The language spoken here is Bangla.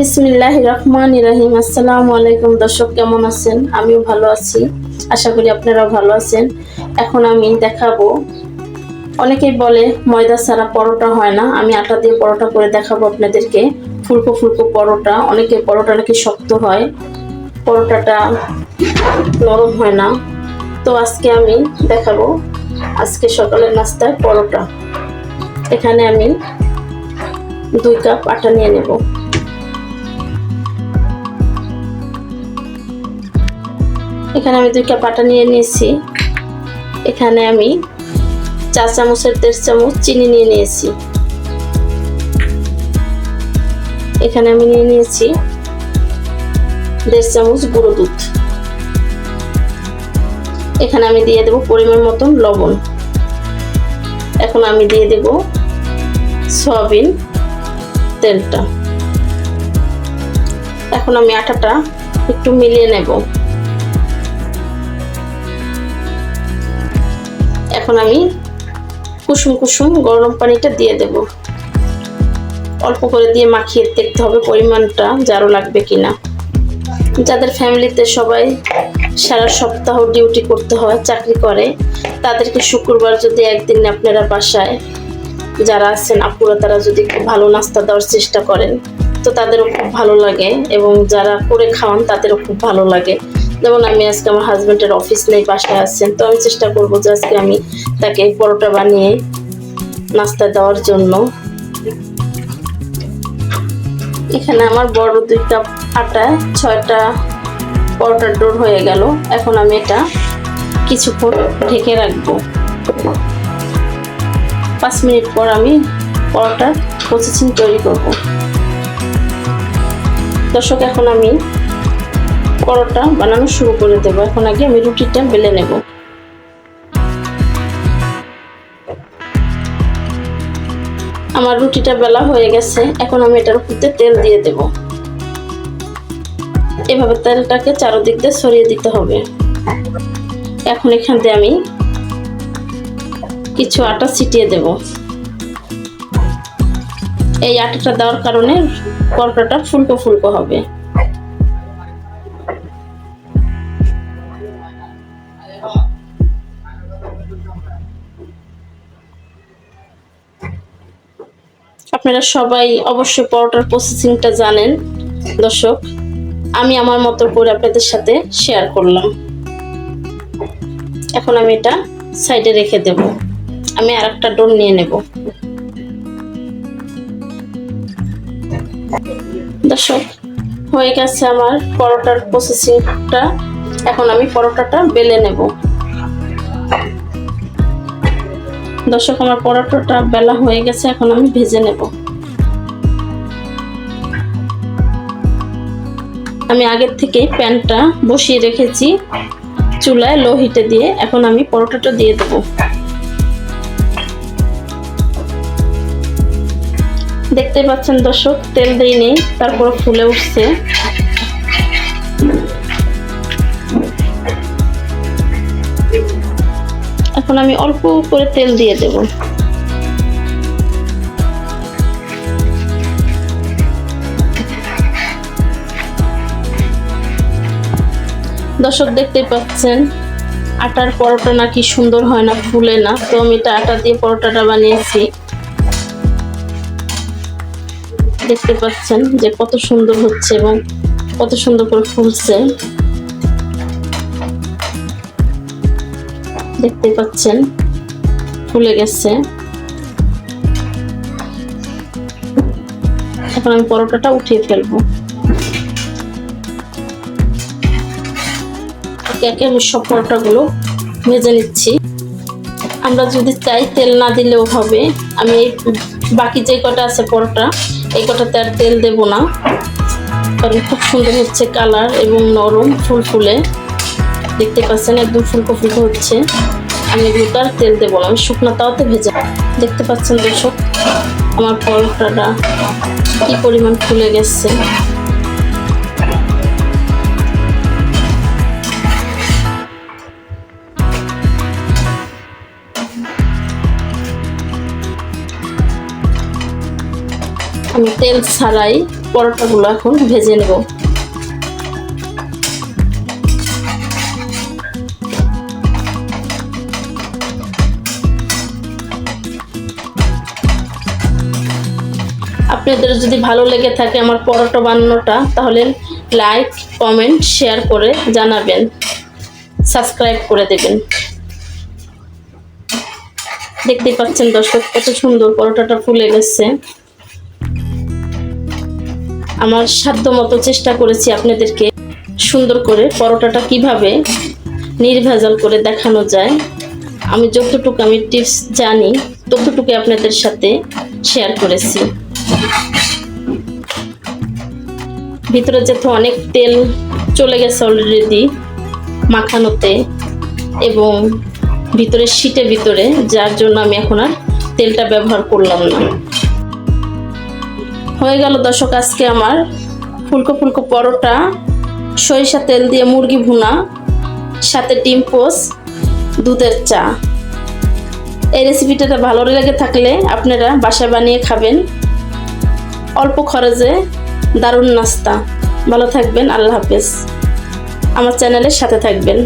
বিসমিল্লাহ রহমান রাহিম। আসসালামু আলাইকুম দর্শক, কেমন আছেন? আমিও ভালো আছি। আশা করি আপনারাও ভালো আছেন। এখন আমি দেখাবো। অনেকেই বলে ময়দা ছাড়া পরোটা হয় না। আমি আটা দিয়ে পরোটা করে দেখাবো আপনাদেরকে। ফুলকো ফুলকো পরোটা। অনেকে পরোটা নাকি শক্ত হয়। পরোটাটা নরম হয় না। তো আজকে আমি দেখাবো। আজকে সকালের নাস্তায় পরোটা। এখানে আমি দুই কাপ আটা নিয়ে নেব। এখানে আমি দুই কাপ আটা নিয়ে নিয়েছি। এখানে আমি চা চামচের দেড় চামচ চিনি নিয়ে নিয়েছি। এখানে আমি নিয়ে নিয়েছি দেড় চামচ গুঁড়ো দুধ। এখানে আমি দিয়ে দেব পরিমাণ মতন লবণ। এখন আমি দিয়ে দেব সয়াবিন তেলটা। এখন আমি আটাটা একটু মিলিয়ে নেব। এখন আমি কুসুম কুসুম গরম পানিটা দিয়ে দেব। অল্প করে দিয়ে মাখিয়ে দেখতে হবে পরিমাণটা, জারো লাগবে কিনা। যাদের ফ্যামিলিতে সবাই সারা সপ্তাহ ডিউটি করতে হয়, চাকরি করে, তাদেরকে শুক্রবার যদি একদিন আপনারা বাসায় যারা আছেন, আপুরা, তারা যদি খুব ভালো নাস্তা দেওয়ার চেষ্টা করেন, তো তাদেরও খুব ভালো লাগে এবং যারা করে খাওয়ান, তাদেরও খুব ভালো লাগে। যেমন আমি আজকে আমার হাজব্যান্ডের অফিস নেই, বাসায় আছেন, তো আমি চেষ্টা করব যে আজকে আমি তাকে পরোটা বানিয়ে নাস্তা দেওয়ার জন্য। এখানে আমার বড় দুই কাপ আটায় ছয়টা পরোটার ডোর হয়ে গেল। এখন আমি এটা কিছুক্ষণ ঢেকে রাখব। পাঁচ মিনিট পর আমি পরোটার প্রসেসিং তৈরি করব। দর্শক, এখন আমি পরোটা বানানো শুরু করে দেবো। এখন আগে আমি রুটিটা বেলে নেব। আমার রুটিটা বেলা হয়ে গেছে। এখন আমি এটার উপরে তেল দিয়ে দেব। এভাবে তেলটাকে চারোদিক দিয়ে ছড়িয়ে দিতে হবে। এখন এখান দিয়ে আমি কিছু আটা ছিটিয়ে দেব। এই আটাটা দেওয়ার কারণে পরোটাটা ফুলকো ফুলকো হবে। আপনারা সবাই অবশ্যই পরোটার প্রসেসিংটা জানেন। দর্শক, আমি আমার মতো করে আপনাদের সাথে শেয়ার করলাম। এখন আমি এটা সাইডে রেখে দেব। আমি আর একটা ডোর নিয়ে নেব। দর্শক, হয়ে গেছে আমার পরোটার প্রসেসিংটা এখন আমি পরোটাটা বেলে নেব। দর্শক, আমার পরোটাটা বেলা হয়ে গেছে, এখন আমি ভেজে নেব। আমি আগের থেকে প্যানটা বসিয়ে রেখেছি চুলায় লো হিটে দিয়ে, এখন আমি পরোটাটা দিয়ে দেব। দেখতে পাচ্ছেন দর্শক, তেল দিইনি তারপর ফুলে উঠছে। এখন আমি অল্প করে তেল দিয়ে দেব। দর্শক দেখতে পাচ্ছেন, আটার পরোটা নাকি সুন্দর হয় না, ফুলে না। তো আমি এটা আটা দিয়ে পরোটাটা বানিয়েছি। দেখতে পাচ্ছেন যে কত সুন্দর হচ্ছে এবং কত সুন্দর করে ফুলছে। দেখতে পাচ্ছেন, ফুলে গেছে। এখন আমি পরোটাটা উঠিয়ে ফেলব। একে আমি সব পরোটাগুলো ভেজে নিচ্ছি। আমরা যদি চাই তেল না দিলেও হবে। আমি এই বাকি যে কটা আছে পরোটা, এই কটাতে আর তেল দেব না। কারণ খুব সুন্দর হচ্ছে কালার এবং নরম ফুল ফুলে দেখতে পাচ্ছেন একদম ফুলকো ফুলকো হচ্ছে। আমি এগুলোতে আর তেল দেবো না, আমি শুকনো তাওতে ভেজে দেখতে পাচ্ছেন দর্শক, আমার পরোটাটা কি পরিমাণ ফুলে গেছে। আমি তেল ছাড়াই পরোটাগুলো এখন ভেজে নেব। আপনাদের যদি ভালো লেগে থাকে আমার পরোটা বানানোটা, তাহলে লাইক কমেন্ট শেয়ার করে জানাবেন। সাবস্ক্রাইব করে দেবেন। দেখতে পাচ্ছেন দর্শক, কত সুন্দর পরোটাটা ফুলে গেছে। আমার সাধ্য মতো চেষ্টা করেছি আপনাদেরকে সুন্দর করে পরোটাটা কীভাবে নির্ভেজাল করে দেখানো যায়। আমি যতটুকু আমি টিপস জানি ততটুকু আপনাদের সাথে শেয়ার করেছি। ভিতরে যেহেতু অনেক তেল চলে গেছে অলরেডি মাখানোতে এবং ভিতরে শীতে ভিতরে, যার জন্য আমি এখন আর তেলটা ব্যবহার করলাম না। হয়ে গেল দর্শক, আজকে আমার ফুলকো ফুলকো পরোটা, সরিষা তেল দিয়ে মুরগি ভুনা, সাথে ডিম পোস, দুধের চা। এই রেসিপিটা ভালো লেগে থাকলে আপনারা বাসায় বানিয়ে খাবেন। অল্প খরচে দারুণ নাস্তা। ভালো থাকবেন আল্লাহ হাফেজ। আমার চ্যানেলের সাথে থাকবেন।